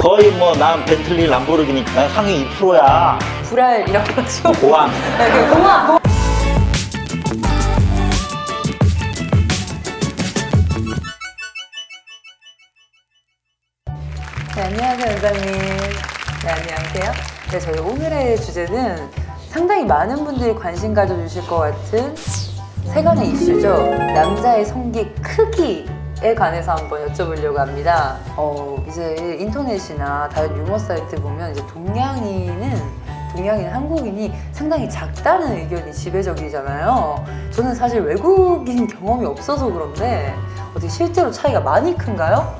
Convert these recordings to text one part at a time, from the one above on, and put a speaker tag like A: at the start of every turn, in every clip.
A: 거의 뭐 난 벤틀리 람보르기니 난 상위 2%야.
B: 불알 이라고 하죠.
A: 고항.
B: 네, 그 공항. 공항. 네, 안녕하세요, 원장님. 네, 안녕하세요. 네, 저희 오늘의 주제는 상당히 많은 분들이 관심 가져주실 것 같은 세간의 이슈죠. 남자의 성기 크기 에 관해서 한번 여쭤보려고 합니다. 어, 이제 인터넷이나 다른 유머 사이트 보면 이제 동양인은 동양인 한국인이 상당히 작다는 의견이 지배적이잖아요. 저는 사실 외국인 경험이 없어서 그런데 어떻게 실제로 차이가 많이 큰가요?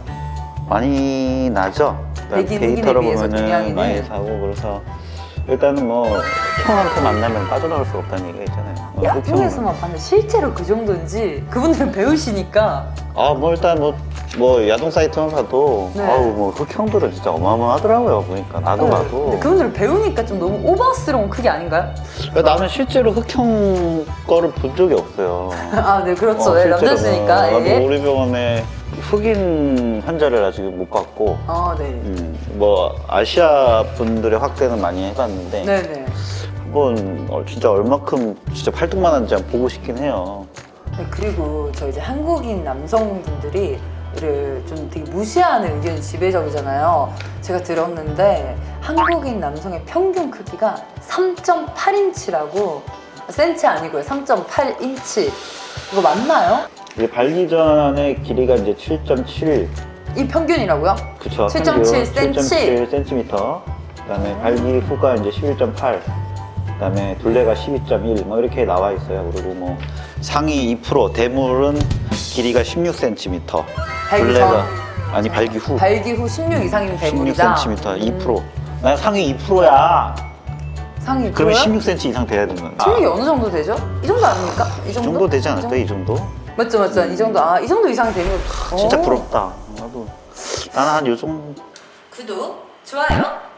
A: 많이 나죠.
B: 백인
A: 데이터로
B: 비해서
A: 보면은
B: 동양인은?
A: 많이 사고 그래서 일단은 뭐 형한테 만나면 빠져나올 수 없다는 얘기가 있잖아요. 어,
B: 야구에서만 봤는데 실제로 그 정도인지 그분들은 배우시니까
A: 아, 뭐 일단 뭐, 뭐 야동 사이트만 봐도
B: 네.
A: 아우 뭐 흑형들은 진짜 어마어마하더라고요 보니까 나도
B: 네.
A: 봐도
B: 근데 그분들은 배우니까 좀 너무 오버스러운 크기 아닌가요?
A: 그러니까 나는 실제로 흑형 거를 본 적이 없어요.
B: 아, 네, 그렇죠.
A: 어,
B: 네,
A: 실제로는. 나도
B: 예.
A: 우리 병원에 흑인 환자를 아직 못 봤고
B: 아, 네.
A: 음, 뭐 아시아 분들의 확대는 많이 해봤는데
B: 네네.
A: 한번 어, 진짜 얼마큼 진짜 팔뚝만한지 한번 보고 싶긴 해요.
B: 네, 그리고 저 이제 한국인 남성분들이 이 를좀 되게 무시하는 의견이 지배적이잖아요. 제가 들었는데 한국인 남성의 평균 크기가 3.8인치라고 센치 아니고요. 3.8인치. 이거 맞나요?
A: 이제 발기 전의 길이가 이제 7.7
B: 이 평균이라고요?
A: 그쵸
B: 7.7 센치.
A: 7.7 센티미터 그다음에 발기 후가 이제 11.8 그다음에 둘레가 12.1 뭐 이렇게 나와 있어요 그리고 뭐 상위 2% 대물은 길이가 16cm
B: 발기
A: 둘레가
B: 전?
A: 아니 발기 후
B: 발기 후 16 이상이면 대물이다.
A: 16cm 2%. 난 상위 2%야.
B: 상위
A: 그러면
B: 그래요?
A: 16cm 이상 돼야 되는 거야.
B: 16이 어느 정도 되죠? 이 정도 아닙니까?
A: 이이
B: 정도?
A: 정도 되지
B: 이
A: 않을까? 이 정도?
B: 맞죠, 맞죠. 이 정도. 아, 이 정도 이상 되면
A: 진짜
B: 오.
A: 부럽다. 나도 나는 한 요 정도.
C: 구독, 좋아요,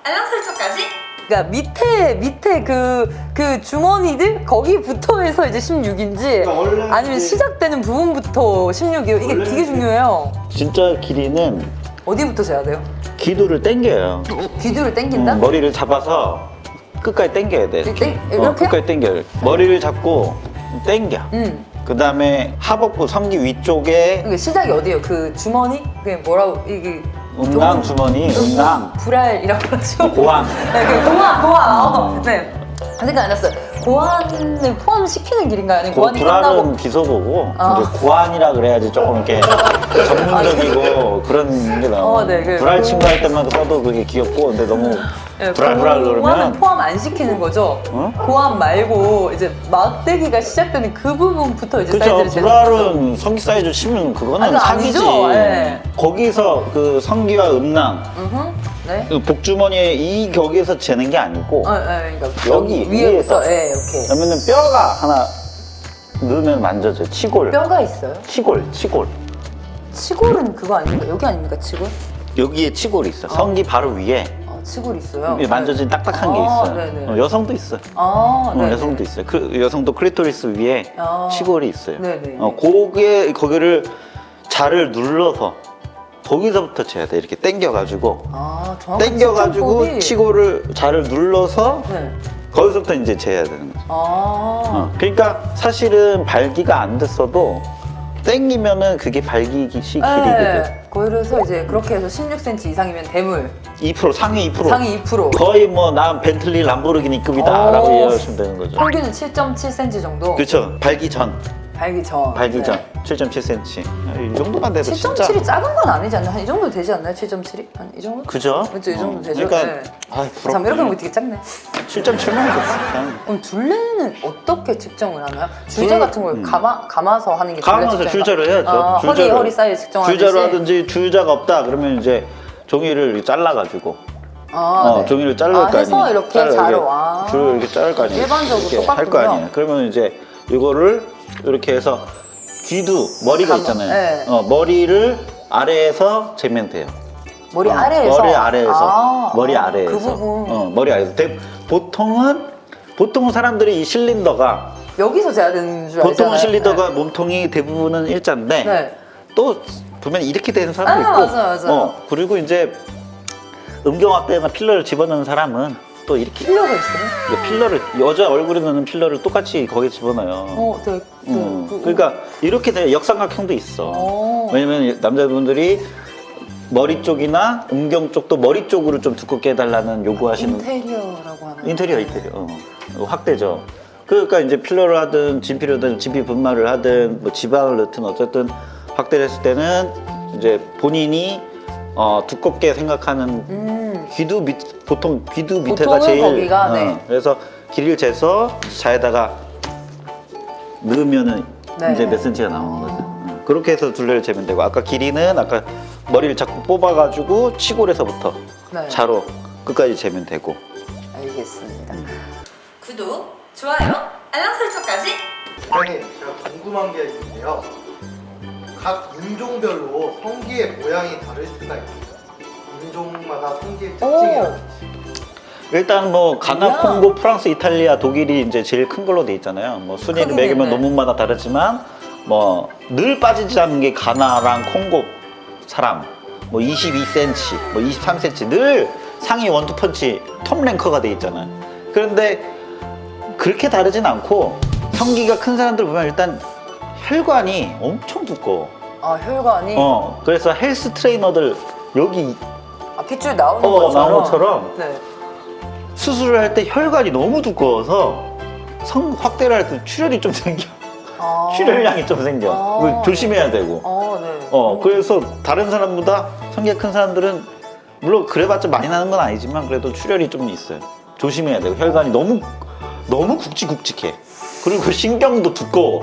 C: 알람 설정까지
B: 그러니까 밑에 밑에 그 그 주머니들 거기부터 해서 이제 16인지
A: 그러니까 원래
B: 아니면 시작되는 부분부터 16이요. 이게
A: 원래
B: 되게 중요해요.
A: 진짜 길이는
B: 어디부터 재야 돼요?
A: 기두를 당겨요.
B: 귀두를 당긴다?
A: 음, 머리를 잡아서 끝까지 당겨야 돼.
B: 이- 땡-
A: 어,
B: 이렇게요?
A: 끝까지 당겨. 머리를 잡고 당겨.
B: 음.
A: 그 다음에 하복부 성기 위쪽에
B: 그러니까 시작이 어디예요? 그 주머니? 그게 뭐라고 이게
A: 음낭
B: 동-
A: 주머니, 음낭,
B: 불알이라고 하죠.
A: 고환.
B: 네, 그 고환, 고환. 어, 네. 생각 안 났어요. 고환을 포함시키는 길인가요? 아니면
A: 그
B: 고환이
A: 불알은
B: 끝나고?
A: 비속어고
B: 아.
A: 이제 고안이라 그래야지 조금 이렇게 전문적이고 그런 게 나와.
B: 어, 네, 그-
A: 불알
B: 그-
A: 친구 할 때만 써도 그게 귀엽고 근데 너무
B: 네,
A: 불알 불알
B: 고환은
A: 그러면
B: 포함 안 시키는 거죠.
A: 어?
B: 고환 말고 이제 막대기가 시작되는 그 부분부터 이제
A: 그렇죠.
B: 사이즈를 재는 거죠.
A: 불알은 성기 사이즈 치면 그거는
B: 아, 그거
A: 사기지.
B: 아니죠? 예.
A: 거기서 그 성기와 음낭
B: 음흠. 네.
A: 그 복주머니에 이 격에서 재는 게 아니고
B: 어, 예, 그러니까
A: 여기, 위에서.
B: 예, 이렇게
A: 그러면은 뼈가 하나 넣으면 만져져. 치골.
B: 뼈가 있어요.
A: 치골, 치골.
B: 치골은 그거 아닙니까? 여기 아닙니까? 치골?
A: 여기에 치골이 있어. 성기 바로 위에
B: 아, 치골 있어요.
A: 이게 만져진 딱딱한 게
B: 아,
A: 있어요.
B: 네네.
A: 어, 여성도 있어요.
B: 아,
A: 어,
B: 네.
A: 여성도 있어요. 그 여성도 클리토리스 위에
B: 아.
A: 치골이 있어요.
B: 네네.
A: 어, 거기에 거기를 자를 눌러서 거기서부터 재야 돼. 이렇게 당겨가지고
B: 아, 정확한
A: 당겨가지고
B: 측정법이-
A: 치골을 자를 눌러서
B: 네.
A: 거기서부터 이제 재야 되는 거죠.
B: 아.
A: 어, 그러니까 사실은 발기가 안 됐어도 당기면은 그게 발기기 시 길이거든.
B: 네. 그래서 이제 그렇게 해서 16cm 이상이면 대물,
A: 2% 상위 2%.
B: 상위 2%.
A: 거의 뭐 난 벤틀리 람보르기니 급이다 라고
B: 오.
A: 이해하시면 되는 거죠.
B: 평균은 7.7cm 정도.
A: 그렇죠. 발기 전.
B: 발기 전.
A: 발기 전
B: 네.
A: 7.7cm. 이 정도만 돼도 진짜.
B: 7.7이 작은 건 아니지 않나요? 한 이 정도 되지 않나요? 7.7이? 한 이 정도?
A: 그죠?
B: 그렇죠, 이 정도
A: 어,
B: 되죠.
A: 그러니까
B: 네.
A: 아,
B: 참 이렇게 보면 되게 작네.
A: 7.7만 됐어.
B: 그럼 둘레는 어떻게 측정을 하나요? 줄자
A: 둘-
B: 같은 걸
A: 음.
B: 감아, 감아서 하는 게 둘레
A: 감아서
B: 측정인가?
A: 줄자로 해야죠.
B: 아, 허리
A: 줄자로.
B: 허리 사이즈 측정하듯이.
A: 줄자로 하든지 줄자가 없다 그러면 이제 종이를 잘라가지고
B: 아,
A: 어,
B: 네.
A: 종이를 자를
B: 아,
A: 거
B: 해서
A: 아니에요.
B: 이렇게
A: 잘라,
B: 자로.
A: 이렇게
B: 아.
A: 줄을 이렇게 자를 거 아니에요.
B: 일반적으로
A: 이렇게 할 거
B: 똑같군요.
A: 아니에요. 그러면 이제 이거를 이렇게 해서 귀두 머리가
B: 감아,
A: 있잖아요.
B: 네.
A: 어, 머리를 아래에서 재면 돼요.
B: 머리
A: 어,
B: 아래에서.
A: 머리 아래에서
B: 아,
A: 머리
B: 아,
A: 아래에서
B: 그 부분.
A: 어, 머리 아래에서 대- 보통은 보통은 사람들이 이 실린더가
B: 여기서 재야 되는 줄 알잖아요.
A: 보통은 실린더가 몸통이 대부분은 일자인데
B: 네. 네.
A: 또 보면 이렇게 되는 사람도
B: 아,
A: 있고
B: 맞아요, 맞아요.
A: 어, 그리고 이제 음경 확대나 필러를 집어넣는 사람은 또 이렇게
B: 필요가 있어요?
A: 이거 필러를 여자 얼굴에 넣는 필러를 똑같이 거기에 집어넣어요.
B: 어, 네. 네.
A: 음,
B: 그-
A: 그러니까 이렇게 돼 역삼각형도 있어.
B: 어.
A: 왜냐면 남자분들이 머리 쪽이나 음경 쪽도 머리 쪽으로 좀 두껍게 해달라는 요구하시는
B: 인테리어라고 하는
A: 인테리어 인테리어 어. 확대죠. 그러니까 이제 필러를 하든 진피료든 진피 분말을 하든 뭐 지방을 넣든 어쨌든 확대를 했을 때는 이제 본인이 어, 두껍게 생각하는
B: 음.
A: 귀도 밑 보통 귀도 밑에가
B: 보통은
A: 제일
B: 거기가,
A: 어,
B: 네.
A: 그래서 길이를 재서 자에다가 넣으면은
B: 네.
A: 이제 몇 센치가 나오는
B: 아.
A: 거죠. 음, 그렇게 해서 둘레를 재면 되고 아까 길이는 아까 머리를 자꾸 뽑아가지고 치골에서부터
B: 네.
A: 자로 끝까지 재면 되고
B: 알겠습니다.
C: 구독, 좋아요, 알람 설정까지
D: 사장님 제가 궁금한 게 있는데요. 각 인종별로 성기의 모양이 다를 수가 있습니다. 인종마다 성기의 특징이라든지.
A: 일단 뭐 가나,
B: 뭐야?
A: 콩고, 프랑스, 이탈리아, 독일이 이제 제일 큰 걸로 돼 있잖아요. 뭐 순위를 매기면
B: 네.
A: 논문마다 다르지만 뭐 늘 빠지지 않는 게 가나랑 콩고 사람 뭐 22cm, 뭐 23cm 늘 상위 원투 펀치 톱 랭커가 돼 있잖아요. 그런데 그렇게 다르진 않고 성기가 큰 사람들 보면 일단 혈관이 엄청 두꺼워.
B: 아 혈관이
A: 어, 그래서 헬스 트레이너들 여기
B: 아, 핏줄 나오는
A: 어,
B: 것처럼.
A: 나온 것처럼
B: 네.
A: 수술을 할 때 혈관이 너무 두꺼워서 성 확대를 할 때 출혈이 좀 생겨.
B: 아.
A: 출혈량이 좀 생겨.
B: 아.
A: 조심해야 되고.
B: 어, 네.
A: 어,
B: 음.
A: 그래서 다른 사람보다 성기가 큰 사람들은 물론 그래봤자 많이 나는 건 아니지만 그래도 출혈이 좀 있어요. 조심해야 되고 혈관이 너무 너무 굵직굵직해. 그리고 신경도 두꺼워.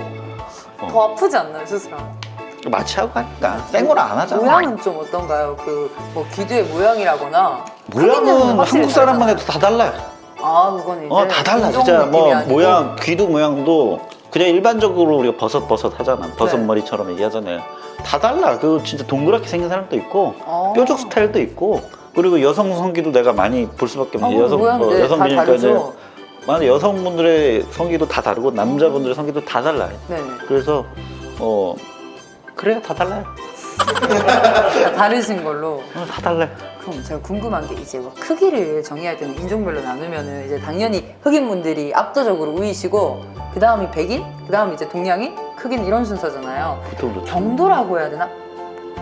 B: 더 아프지 않나요 수술하면?
A: 마취하고 하니까 생으로 안 하잖아.
B: 모양은 좀 어떤가요? 그 뭐 귀두의 모양이라거나
A: 모양은
B: 확실히
A: 한국 사람만. 해도 다 달라요.
B: 아 그건 이제
A: 어, 다 달라.
B: 인종
A: 진짜
B: 느낌이
A: 뭐
B: 아니고.
A: 모양, 귀도 모양도 그냥 일반적으로 우리가 버섯버섯 하잖아. 버섯
B: 네.
A: 머리처럼 얘기하잖아요. 다 달라. 그 진짜 동그랗게 생긴 사람도 있고,
B: 어.
A: 뾰족 스타일도 있고, 그리고 여성 성기도 내가 많이 볼 수밖에
B: 어,
A: 없는 여성
B: 모양
A: 뭐
B: 네, 다
A: 여성분이니까 이제
B: 다르죠.
A: 많은 여성분들의 성기도 다 다르고 남자분들의 성기도 다 달라요.
B: 네.
A: 그래서 어 그래요 다 달라요.
B: 다 다르신 걸로.
A: 어, 다 달라요.
B: 그럼 제가 궁금한 게 이제 뭐 크기를 정의할 때는 인종별로 나누면은 이제 당연히 흑인분들이 압도적으로 우위시고 그 다음이 백인, 그 다음 이제 동양인, 흑인 이런 순서잖아요.
A: 보통 그렇죠.
B: 정도라고 해야 되나?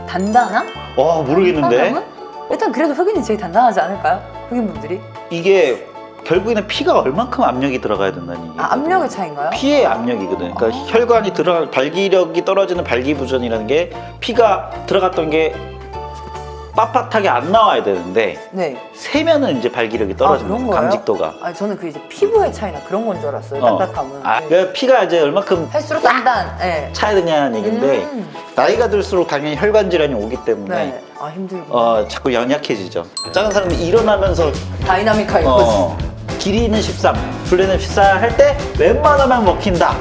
B: 단단함?
A: 와 모르겠는데
B: 단단함은? 일단 그래도 흑인이 제일 단단하지 않을까요? 흑인분들이?
A: 이게 결국에는 피가 얼만큼 압력이 들어가야 된다는 얘기예요.
B: 아 압력의 차이인가요?
A: 피의 압력이거든. 그러니까
B: 아.
A: 혈관이 들어 발기력이 떨어지는 발기부전이라는 게 피가 들어갔던 게 빳빳하게 안 나와야 되는데
B: 네.
A: 세면은 이제 발기력이
B: 아,
A: 떨어지는 거예요.
B: 거예요?
A: 감직도가.
B: 아 저는 그 이제 피부의 차이나 그런 건 줄 알았어요.
A: 어.
B: 딱딱함은.
A: 아,
B: 네.
A: 그러니까 피가 이제 얼만큼
B: 할수록 단단. 네.
A: 차야 되냐는 얘기인데
B: 음.
A: 나이가 들수록 당연히 혈관 질환이 오기 때문에
B: 네. 아 힘들고.
A: 어, 자꾸 연약해지죠. 작은 사람이 일어나면서
B: 다이나믹하게.
A: 어, 길이는 13, 둘레는 14 할 때 웬만하면 먹힌다.